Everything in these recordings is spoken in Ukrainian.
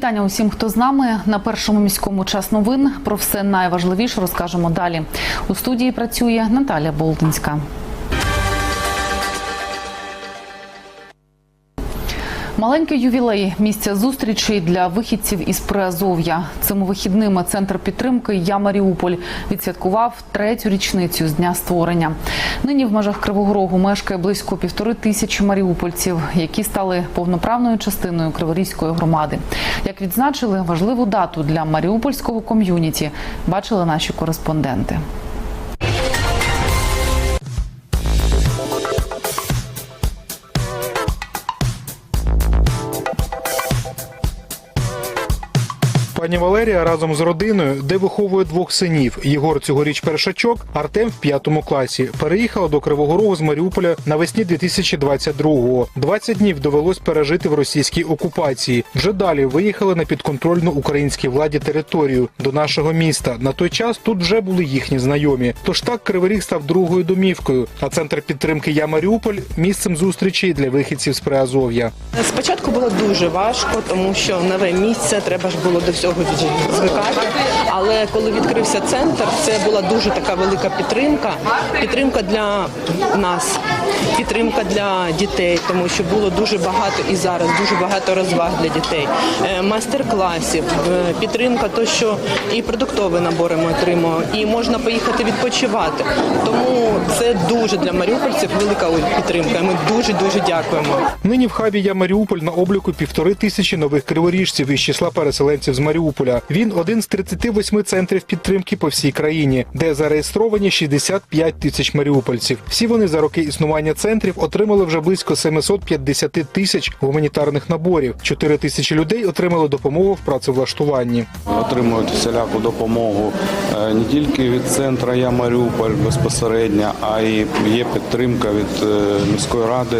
Вітання усім, хто з нами на першому міському час новин. Про все найважливіше розкажемо далі. У студії працює Наталя Болтинська. Маленький ювілей місця зустрічі для вихідців із Приазов'я. Цими вихідними центр підтримки Я Маріуполь відсвяткував третю річницю з дня створення. Нині в межах Кривого Рогу мешкає близько півтори тисячі маріупольців, які стали повноправною частиною Криворізької громади. Як відзначили важливу дату для маріупольського ком'юніті, бачили наші кореспонденти. Пані Валерія разом з родиною, де виховує двох синів. Єгор цьогоріч першачок, Артем в п'ятому класі. Переїхала до Кривого Рогу з Маріуполя навесні 2022-го. 20 днів довелось пережити в російській окупації. Вже далі виїхали на підконтрольну українській владі територію до нашого міста. На той час тут вже були їхні знайомі. Тож так Кривий Ріг став другою домівкою. А центр підтримки Я Маріуполь місцем зустрічі для вихідців з Приазов'я. Спочатку було дуже важко, тому що нове місце, треба ж було до всього від- звикати. Але коли відкрився центр, це була дуже така велика підтримка. Підтримка для нас, підтримка для дітей, тому що було дуже багато і зараз дуже багато розваг для дітей, е, майстер-класів, е, підтримка, то що і продуктові набори ми отримуємо, і можна поїхати відпочивати. Тому це дуже для маріупольців велика підтримка. Ми дуже дуже дякуємо. Нині в хабі Я Маріуполь на обліку півтори тисячі нових криворіжців із числа переселенців з Маріуполя. Він один з 38 центрів підтримки по всій країні, де зареєстровані 65 тисяч маріупольців. Всі вони за роки існування центрів отримали вже близько 750 тисяч гуманітарних наборів. 4 тисячі людей отримали допомогу в працевлаштуванні. отримують всіляку допомогу е, не тільки від центру Я Маріуполь безпосередньо, а й є підтримка від е, міської ради,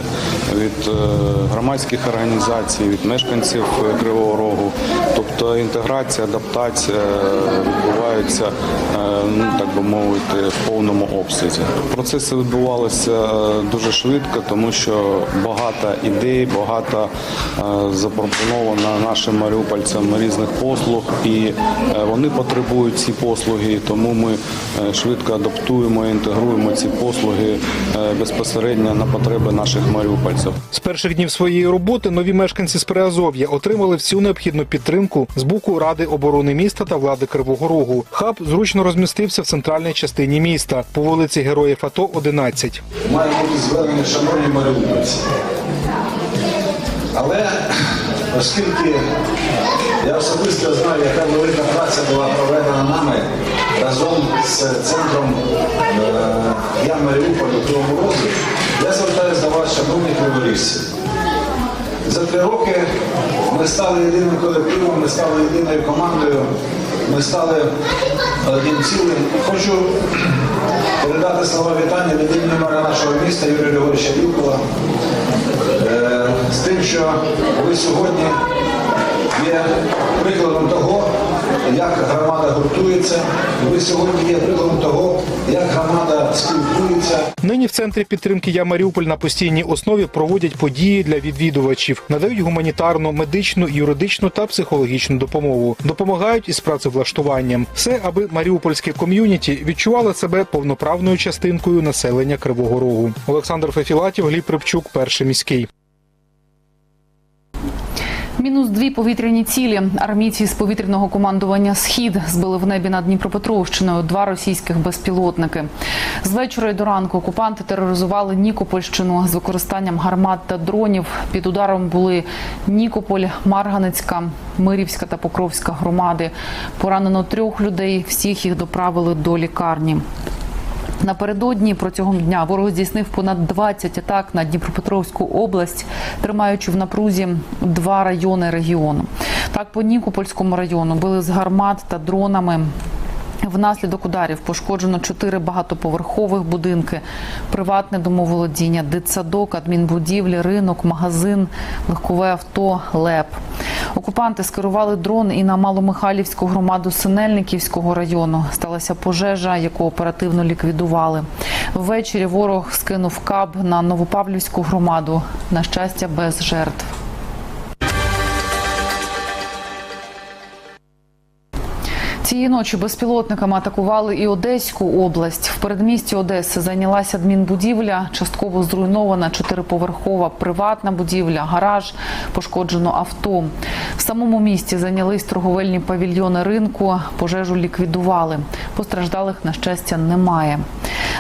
від е, громадських організацій, від мешканців Кривого Рогу. Тобто інтеграція, адаптація відбуваються, е, ну так би мовити, в повному обсязі. Процеси відбувалися е, дуже швидко, тому що багато ідей, багато е, запропоновано нашим маріупольцям різних послуг, і вони потребують ці послуги. Тому ми швидко адаптуємо і інтегруємо ці послуги безпосередньо на потреби наших маріупольців. З перших днів своєї роботи нові мешканці з Приазов'я отримали всю необхідну підтримку з боку Ради оборони міста та влади Кривого Рогу. Хаб зручно розмістився в центральній частині міста по вулиці Героїв АТО 11. має бути звернення шановні маріупольці. Але оскільки я особисто знаю, яка велика праця була проведена нами разом з центром е, Я Маріуполь у Кривому Розі, я звертаюся до вас, шановні криворіжці. За три роки ми стали єдиним колективом, ми стали єдиною командою, ми стали одним цілим. Хочу передати слова вітання від імені мера нашого міста Юрія Григоровича Вілкова е, з тим, що ви сьогодні є прикладом того, як громада гуртується. Ви сьогодні є прикладом того, як громада спілкується. Нині в центрі підтримки Я Маріуполь на постійній основі проводять події для відвідувачів, надають гуманітарну, медичну, юридичну та психологічну допомогу, допомагають із працевлаштуванням. Все, аби маріупольське ком'юніті відчувало себе повноправною частинкою населення Кривого Рогу. Олександр Фефілатів, Гліб Рибчук, перший міський. Мінус дві повітряні цілі. Армійці з повітряного командування Схід збили в небі над Дніпропетровщиною два російських безпілотники. З вечора й до ранку окупанти тероризували Нікопольщину з використанням гармат та дронів. Під ударом були Нікополь, Марганецька, Мирівська та Покровська громади. Поранено трьох людей. Всіх їх доправили до лікарні. Напередодні протягом дня ворог здійснив понад 20 атак на Дніпропетровську область, тримаючи в напрузі два райони регіону. Так, по Нікопольському району били з гармат та дронами. Внаслідок ударів пошкоджено чотири багатоповерхових будинки, приватне домоволодіння, дитсадок, адмінбудівлі, ринок, магазин, легкове авто, ЛЕП. Окупанти скерували дрон і на Маломихайлівську громаду Синельниківського району. Сталася пожежа, яку оперативно ліквідували. Ввечері ворог скинув каб на Новопавлівську громаду. На щастя, без жертв. Цієї ночі безпілотниками атакували і Одеську область. В передмісті Одеси зайнялася адмінбудівля, частково зруйнована чотириповерхова приватна будівля, гараж, пошкоджено авто. В самому місті зайнялись торговельні павільйони ринку, пожежу ліквідували. Постраждалих, на щастя, немає.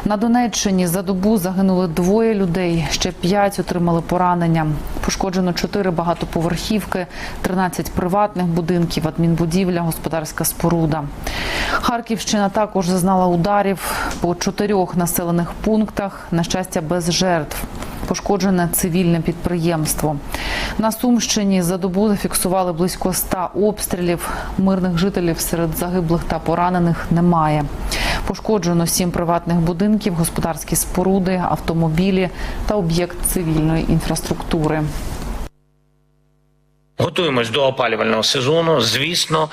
На Донеччині за добу загинули двоє людей, ще п'ять отримали поранення. Пошкоджено чотири багатоповерхівки, 13 приватних будинків, адмінбудівля, господарська споруда. Харківщина також зазнала ударів по чотирьох населених пунктах. На щастя, без жертв. Пошкоджене цивільне підприємство. На Сумщині за добу зафіксували близько 100 обстрілів. Мирних жителів серед загиблих та поранених немає. Пошкоджено сім приватних будинків, господарські споруди, автомобілі та об'єкт цивільної інфраструктури. Готуємось до опалювального сезону. Звісно,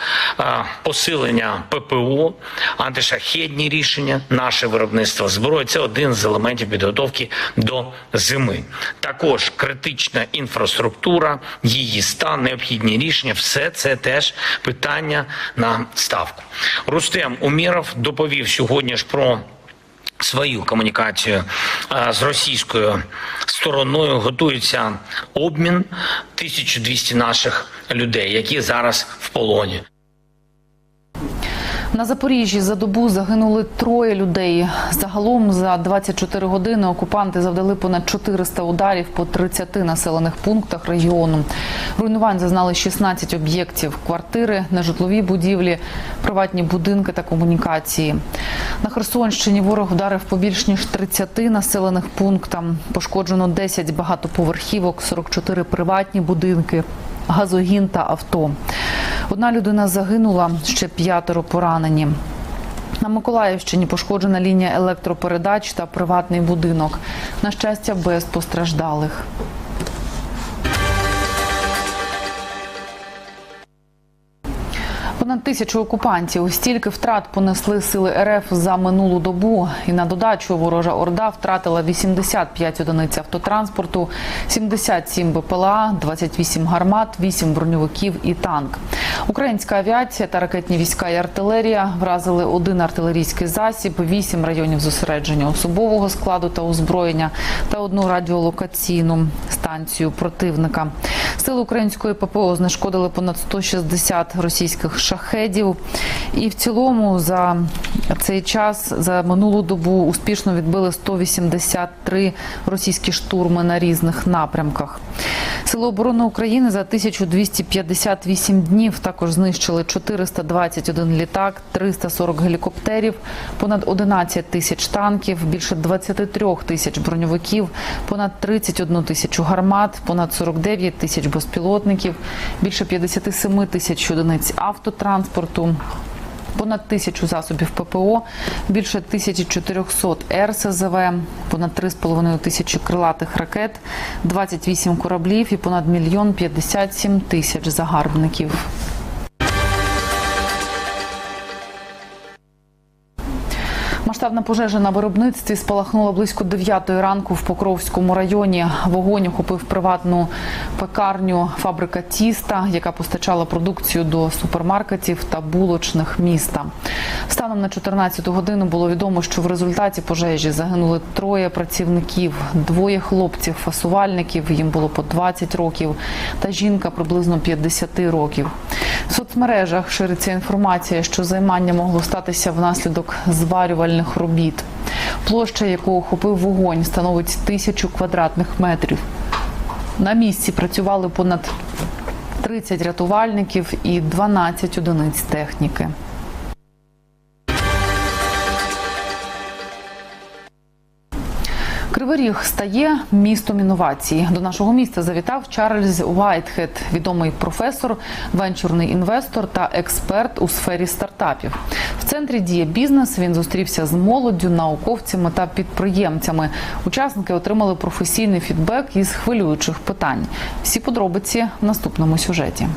посилення ППО, антишахедні рішення, наше виробництво зброї це один з елементів підготовки до зими. Також критична інфраструктура, її стан, необхідні рішення все це теж питання на ставку. Рустем Уміров доповів сьогодні ж про свою комунікацію е, з російською стороною. Готується обмін 1200 наших людей, які зараз в полоні. На Запоріжжі за добу загинули троє людей. Загалом за 24 години окупанти завдали понад 400 ударів по 30 населених пунктах регіону. Руйнувань зазнали 16 об'єктів: квартири, нежитлові будівлі, приватні будинки та комунікації. На Херсонщині ворог вдарив по більш ніж 30 населених пунктам. Пошкоджено 10 багатоповерхівок, 44 приватні будинки газогін та авто. Одна людина загинула, ще п'ятеро поранені. На Миколаївщині пошкоджена лінія електропередач та приватний будинок. На щастя, без постраждалих. Понад тисячу окупантів стільки втрат понесли сили РФ за минулу добу. І на додачу ворожа орда втратила 85 одиниць автотранспорту, 77 БПЛА, 28 гармат, 8 броньовиків і танк. Українська авіація та ракетні війська і артилерія вразили один артилерійський засіб, 8 районів зосередження особового складу та озброєння та одну радіолокаційну станцію противника. Сили української ППО знешкодили понад 160 російських шахедів. І в цілому за цей час за минулу добу успішно відбили 183 російські штурми на різних напрямках. Сили оборони України за 1258 днів також знищили 421 літак, 340 гелікоптерів, понад 11 тисяч танків, більше 23 тисяч броньовиків, понад 31 тисячу гармат, понад 49 тисяч безпілотників, більше 57 тисяч одиниць автотранспорту. Понад тисячу засобів ППО, більше 1400 РСЗВ, понад 3,5 тисячі крилатих ракет, 28 кораблів і понад мільйон 57 тисяч загарбників. Масштабна пожежа на виробництві спалахнула близько 9 ранку в Покровському районі. Вогонь охопив приватну пекарню фабрика Тіста, яка постачала продукцію до супермаркетів та булочних міста. Станом на 14 годину було відомо, що в результаті пожежі загинули троє працівників, двоє хлопців, фасувальників. Їм було по 20 років, та жінка приблизно 50 років. В соцмережах шириться інформація, що займання могло статися внаслідок зварювальних робіт. Площа, яку охопив вогонь, становить тисячу квадратних метрів. На місці працювали понад 30 рятувальників і 12 одиниць техніки. Кривий Ріг стає містом інновацій. До нашого міста завітав Чарльз Уайтхед, відомий професор, венчурний інвестор та експерт у сфері стартапів. В центрі діє бізнес. Він зустрівся з молоддю, науковцями та підприємцями. Учасники отримали професійний фідбек із хвилюючих питань. Всі подробиці в наступному сюжеті.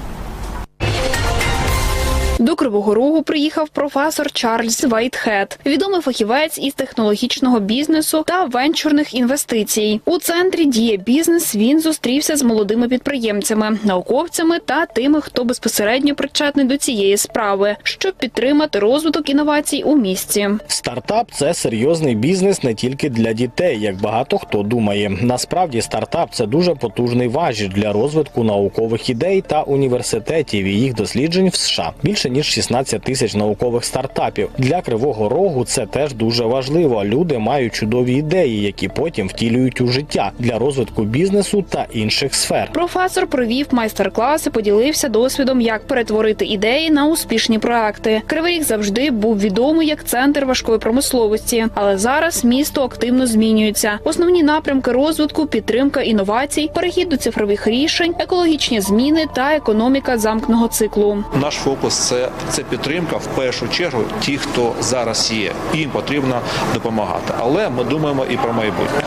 До Кривого Рогу приїхав професор Чарльз Вайтхед, відомий фахівець із технологічного бізнесу та венчурних інвестицій. У центрі діє бізнес. Він зустрівся з молодими підприємцями, науковцями та тими, хто безпосередньо причетний до цієї справи, щоб підтримати розвиток інновацій у місті. Стартап це серйозний бізнес не тільки для дітей, як багато хто думає. Насправді, стартап це дуже потужний важіль для розвитку наукових ідей та університетів і їх досліджень в США. Більше ніж 16 тисяч наукових стартапів. Для кривого рогу це теж дуже важливо. Люди мають чудові ідеї, які потім втілюють у життя для розвитку бізнесу та інших сфер. Професор провів майстер-клас і поділився досвідом, як перетворити ідеї на успішні проекти. Кривий Ріг завжди був відомий як центр важкої промисловості, але зараз місто активно змінюється. Основні напрямки розвитку, підтримка інновацій, перехід до цифрових рішень, екологічні зміни та економіка замкного циклу. Наш фокус це, це підтримка в першу чергу ті, хто зараз є. Їм потрібно допомагати. Але ми думаємо і про майбутнє.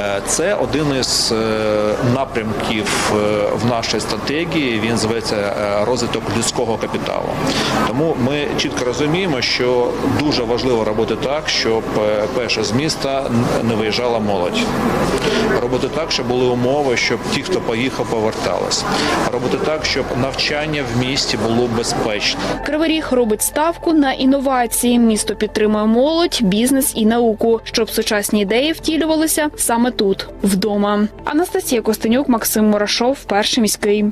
Е, Це один із е, напрямків е, в нашій стратегії. Він зветься розвиток людського капіталу. Тому ми чітко розуміємо, що дуже важливо робити так, щоб перше з міста не виїжджала молодь. Робити так, щоб були умови, щоб ті, хто поїхав, повертались. Робити так, щоб навчання в місті було безпечно. Кривий Ріг робить ставку на інновації. Місто підтримує молодь, бізнес і науку, щоб сучасні ідеї втілювалися саме тут, вдома. Анастасія Костенюк, Максим Мурашов, перший міський.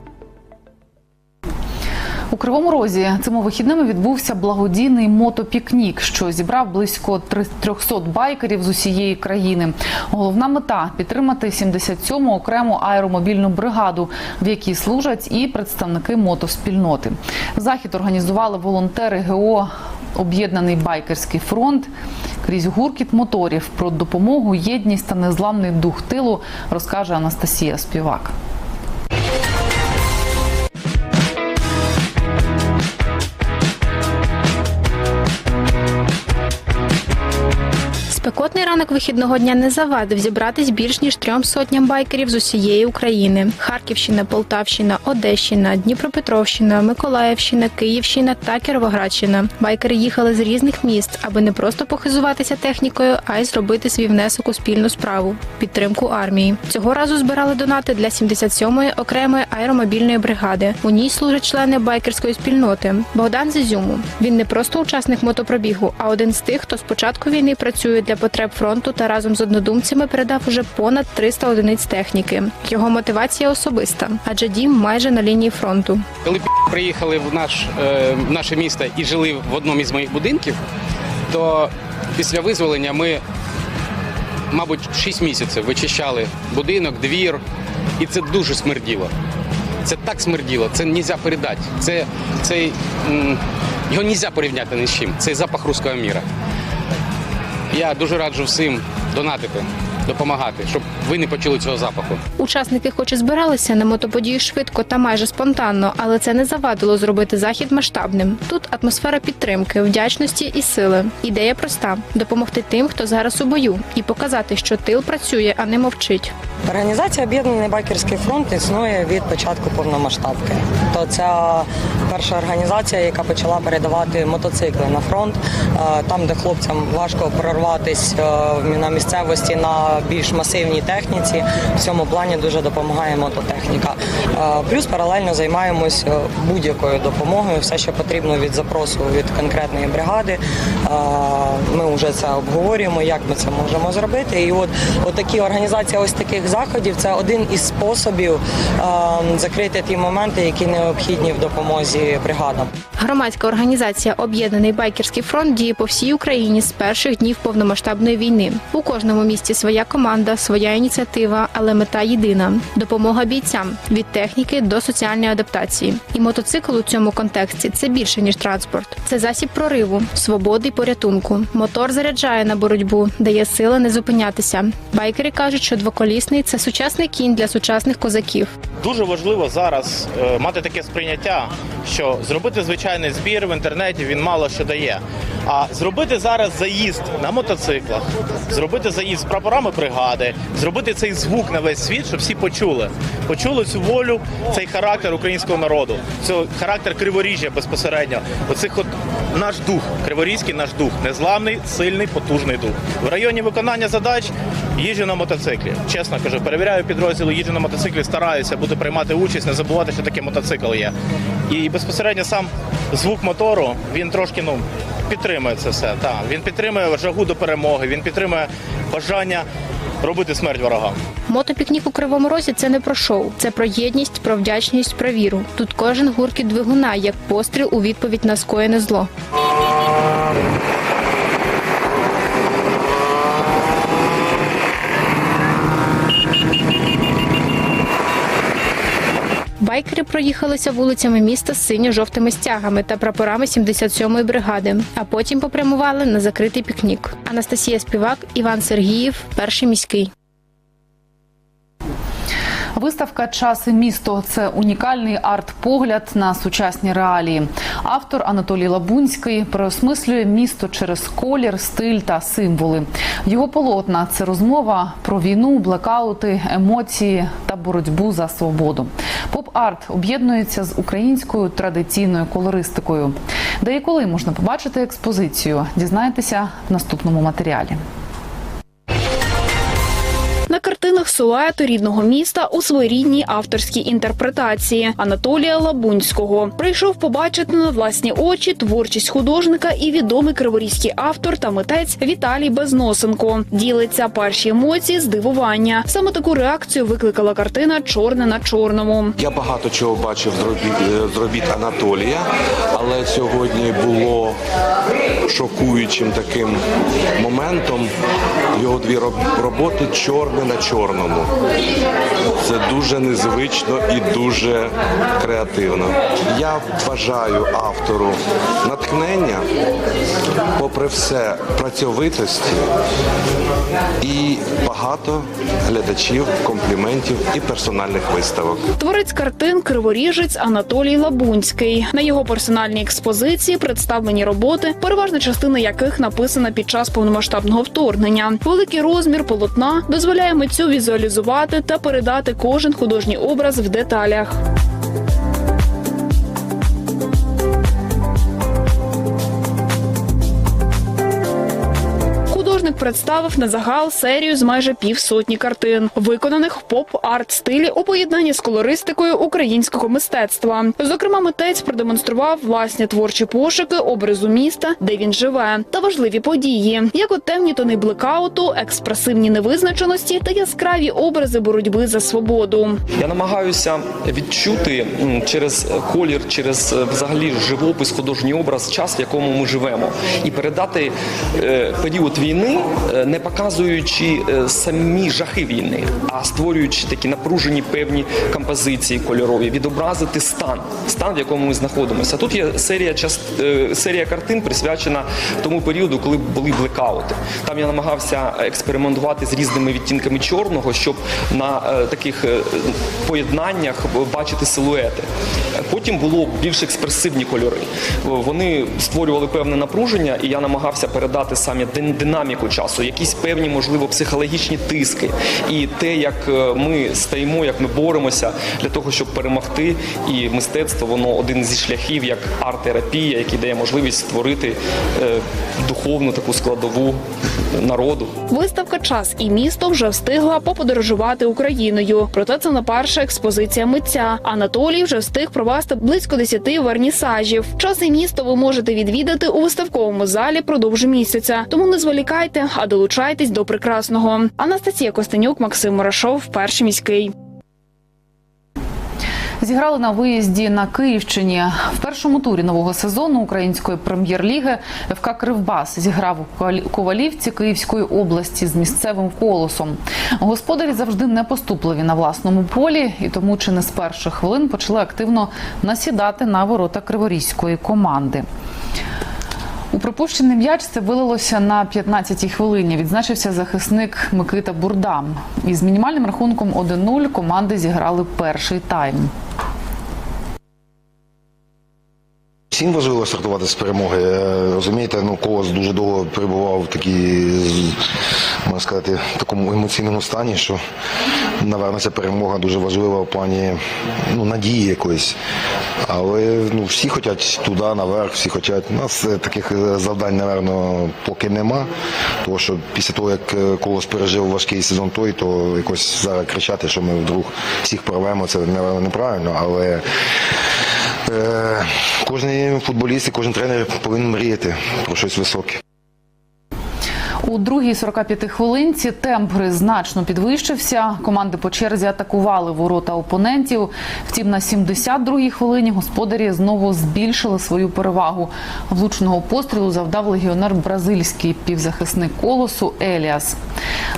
У Кривому Розі цими вихідними відбувся благодійний мотопікнік, що зібрав близько 300 байкерів з усієї країни. Головна мета підтримати 77-му окрему аеромобільну бригаду, в якій служать і представники мотоспільноти. Захід організували волонтери ГО Об'єднаний байкерський фронт. Крізь гуркіт моторів про допомогу, єдність та незламний дух тилу розкаже Анастасія Співак. Спекотний ранок вихідного дня не завадив зібратись більш ніж трьом сотням байкерів з усієї України: Харківщина, Полтавщина, Одещина, Дніпропетровщина, Миколаївщина, Київщина та Кіровоградщина. Байкери їхали з різних міст, аби не просто похизуватися технікою, а й зробити свій внесок у спільну справу підтримку армії. Цього разу збирали донати для 77-ї окремої аеромобільної бригади. У ній служать члени байкерської спільноти. Богдан Зізюму. Він не просто учасник мотопробігу, а один з тих, хто з початку війни працює для потреб фронту та разом з однодумцями передав уже понад 300 одиниць техніки. Його мотивація особиста, адже дім майже на лінії фронту. Коли приїхали в наш е, в наше місто і жили в одному із моїх будинків, то після визволення ми, мабуть, 6 місяців вичищали будинок, двір, і це дуже смерділо. Це так смерділо, це не можна передати. Це, цей, м, його не можна порівняти ні з чим. Цей запах руського міра. Я дуже раджу всім донатити, допомагати, щоб ви не почули цього запаху. Учасники, хоч і збиралися на мотоподію швидко та майже спонтанно, але це не завадило зробити захід масштабним. Тут атмосфера підтримки, вдячності і сили. Ідея проста: допомогти тим, хто зараз у бою, і показати, що тил працює, а не мовчить. Організація Об'єднаний байкерський фронт існує від початку повномасштабки. То ця перша організація, яка почала передавати мотоцикли на фронт, е, там, де хлопцям важко прорватися на місцевості на більш масивній техніці. В цьому плані дуже допомагає мототехніка. Е, Плюс паралельно займаємось е, будь-якою допомогою, все, що потрібно від запросу від конкретної бригади. Е, Ми вже це обговорюємо, як ми це можемо зробити. І от, от такі організація ось таких заходів це один із способів е, закрити ті моменти, які необхідні в допомозі бригадам. Громадська організація Об'єднаний байкерський фронт діє по всій Україні з перших днів повномасштабної війни. У кожному місті своя команда, своя ініціатива, але мета єдина допомога бійцям від техніки до соціальної адаптації. І мотоцикл у цьому контексті це більше ніж транспорт. Це засіб прориву, свободи й порятунку. Мотор заряджає на боротьбу, дає сили не зупинятися. Байкери кажуть, що двоколісний це сучасний кінь для сучасних козаків. Дуже важливо зараз е, мати таке сприйняття, що зробити звичайний збір в інтернеті він мало що дає. А зробити зараз заїзд на мотоциклах, зробити заїзд з прапорами бригади, зробити цей звук на весь світ, щоб всі почули. Почули цю волю, цей характер українського народу, цей характер криворіжжя безпосередньо. Оцих от наш дух, криворізький наш дух, незламний, сильний, потужний дух. В районі виконання задач їжджу на мотоциклі. Чесно кажу, перевіряю підрозділи, їжджу на мотоциклі, стараюся, буду приймати участь, не забувати, що таке мотоцикл є. І безпосередньо сам звук мотору він трошки ну підтримує це все. Так, він підтримує жагу до перемоги, він підтримує бажання робити смерть ворогам. Мотопікнік у Кривому Розі це не про шоу, це про єдність, про вдячність, про віру. Тут кожен гуркіт двигуна, як постріл у відповідь на скоєне зло. Байкери проїхалися вулицями міста з синьо-жовтими стягами та прапорами 77-ї бригади, а потім попрямували на закритий пікнік. Анастасія Співак, Іван Сергіїв, перший міський. Виставка Час і місто це унікальний арт-погляд на сучасні реалії. Автор Анатолій Лабунський переосмислює місто через колір, стиль та символи. Його полотна це розмова про війну, блекаути, емоції та боротьбу за свободу. Поп-арт об'єднується з українською традиційною колористикою. Де можна побачити експозицію, дізнаєтеся в наступному матеріалі. Картинах рідного міста у своєрідній авторській інтерпретації Анатолія Лабунського прийшов побачити на власні очі творчість художника і відомий криворізький автор та митець Віталій Безносенко. Ділиться перші емоції здивування. Саме таку реакцію викликала картина Чорне на чорному. Я багато чого бачив з робіт, з Анатолія, але сьогодні було шокуючим таким моментом його дві роботи чорне на чорному. Це дуже незвично і дуже креативно. Я бажаю автору натхнення, попри все, працьовитості і багато глядачів, компліментів і персональних виставок. Творець картин Криворіжець Анатолій Лабунський. На його персональній експозиції представлені роботи, переважна частина яких написана під час повномасштабного вторгнення. Великий розмір полотна дозволяє митцю візуалізувати та передати кожен художній образ в деталях. Представив на загал серію з майже півсотні картин, виконаних в поп-арт стилі у поєднанні з колористикою українського мистецтва. Зокрема, митець продемонстрував власні творчі пошуки образу міста, де він живе, та важливі події, як от темні тони блекауту, експресивні невизначеності та яскраві образи боротьби за свободу. Я намагаюся відчути через колір, через е, взагалі живопис, художній образ, час, в якому ми живемо, і передати е, період війни, не показуючи е, самі жахи війни, а створюючи такі напружені певні композиції кольорові, відобразити стан, стан, в якому ми знаходимося. Тут є серія част, е, серія картин присвячена тому періоду, коли були блекаути. Там я намагався експериментувати з різними відтінками чорного, щоб на е, таких е, поєднаннях бачити силуети. Потім було більш експресивні кольори. Вони створювали певне напруження, і я намагався передати саме динаміку часу, якісь певні, можливо, психологічні тиски, і те, як е, ми стоїмо, як ми боремося для того, щоб перемогти. І мистецтво воно один зі шляхів, як арт-терапія, який дає можливість створити е, духовну таку складову народу. Виставка Час і місто вже встигла поподорожувати Україною. Проте це не перша експозиція митця. Анатолій вже встиг провести близько 10 вернісажів. Час і місто ви можете відвідати у виставковому залі продовж місяця. Тому не зволікайте, а долучайтесь до прекрасного. Анастасія Костенюк, Максим Мурашов, перший міський. Зіграли на виїзді на Київщині в першому турі нового сезону української прем'єр-ліги ФК Кривбас зіграв у Ковалівці Київської області з місцевим колосом. Господарі завжди непоступливі на власному полі, і тому чи не з перших хвилин почали активно насідати на ворота криворізької команди. У пропущений м'яч це вилилося на 15-й хвилині. Відзначився захисник Микита Бурдам. Із мінімальним рахунком 1-0 команди зіграли перший тайм. Всім важливо стартувати з перемоги. Е, Розумієте, ну колос дуже довго перебував в такій, можна сказати, такому емоційному стані, що, напевно, ця перемога дуже важлива в плані ну, надії якоїсь. Але ну, всі хочуть туди, наверх, всі хочуть. У нас е, таких е, завдань, напевно, поки нема. Тому що після того, як колос пережив важкий сезон той, то якось зараз кричати, що ми вдруг всіх порвемо, це, напевно, неправильно. Але Кожен футболіст і кожен тренер повинен мріяти про щось високе. У другій 45 хвилинці темп гри значно підвищився. Команди по черзі атакували ворота опонентів. Втім, на 72-й хвилині господарі знову збільшили свою перевагу. Влучного пострілу завдав легіонер бразильський півзахисник колосу Еліас.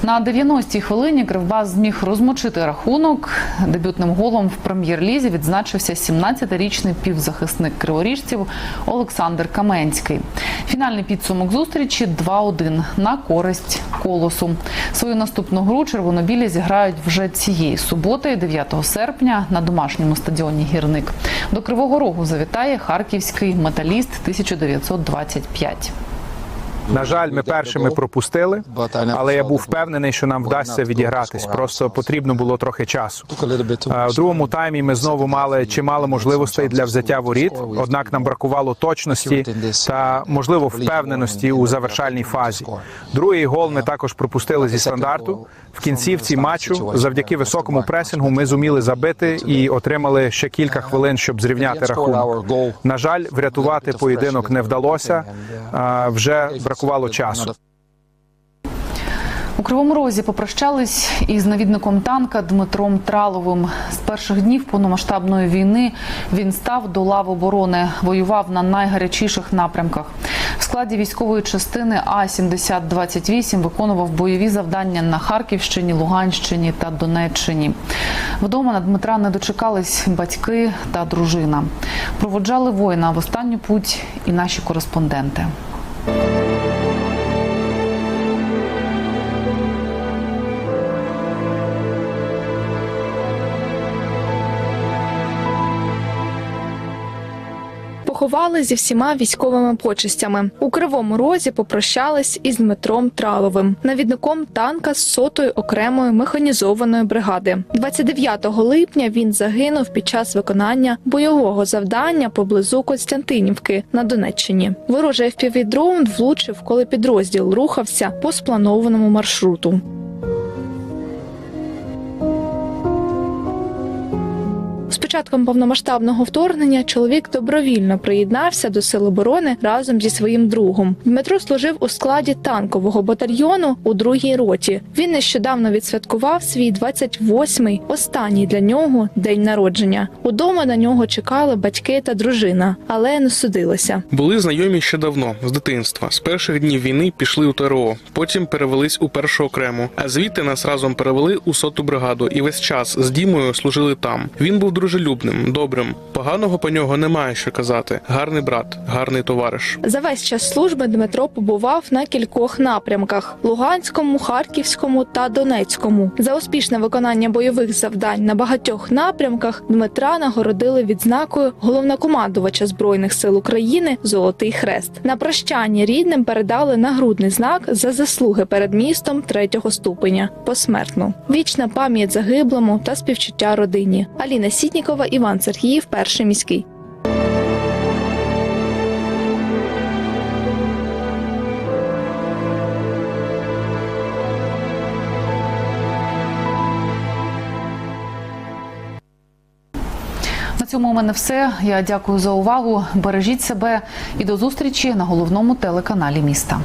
На 90-й хвилині Кривбас зміг розмочити рахунок. Дебютним голом в прем'єр-лізі відзначився 17-річний півзахисник криворіжців Олександр Каменський. Фінальний підсумок зустрічі 2-1 на користь колосу. Свою наступну гру червонобілі зіграють вже цієї суботи, 9 серпня, на домашньому стадіоні Гірник. До Кривого Рогу завітає харківський металіст 1925. На жаль, ми першими пропустили, але я був впевнений, що нам вдасться відігратись. Просто потрібно було трохи часу. У другому таймі ми знову мали чимало можливостей для взяття воріт. Однак нам бракувало точності та можливо впевненості у завершальній фазі. Другий гол ми також пропустили зі стандарту. В кінцівці матчу, завдяки високому пресингу, ми зуміли забити і отримали ще кілька хвилин, щоб зрівняти рахунок. На жаль, врятувати поєдинок не вдалося. Вже бракувало часу. У Кривому Розі попрощались із навідником танка Дмитром Траловим. З перших днів повномасштабної війни він став до лав оборони, воював на найгарячіших напрямках. В складі військової частини А 7028 виконував бойові завдання на Харківщині, Луганщині та Донеччині. Вдома на Дмитра не дочекались батьки та дружина. Проводжали воїна в останню путь і наші кореспонденти. Поховали зі всіма військовими почестями. У Кривому Розі попрощались із Дмитром Траловим, навідником танка з сотої окремої механізованої бригади. 29 липня він загинув під час виконання бойового завдання поблизу Костянтинівки на Донеччині. Ворожий FPV-дрон влучив, коли підрозділ рухався по спланованому маршруту. Початком повномасштабного вторгнення чоловік добровільно приєднався до сил оборони разом зі своїм другом. Дмитро служив у складі танкового батальйону у другій роті. Він нещодавно відсвяткував свій 28-й, останній для нього день народження. Удома на нього чекали батьки та дружина, але не судилося. Були знайомі ще давно, з дитинства. З перших днів війни пішли у ТРО, потім перевелись у першу окрему. А звідти нас разом перевели у соту бригаду, і весь час з Дімою служили там. Він був дружелюбним, добрим. Поганого по нього немає що казати. Гарний брат, гарний товариш. За весь час служби Дмитро побував на кількох напрямках: Луганському, Харківському та Донецькому. За успішне виконання бойових завдань на багатьох напрямках Дмитра нагородили відзнакою головнокомандувача збройних сил України Золотий Хрест. На прощання рідним передали нагрудний знак за заслуги перед містом третього ступеня посмертно. Вічна пам'ять загиблому та співчуття родині. Аліна Сітнікова, Іван Сергіїв, перший міський. На цьому у мене все. Я дякую за увагу. Бережіть себе і до зустрічі на головному телеканалі міста.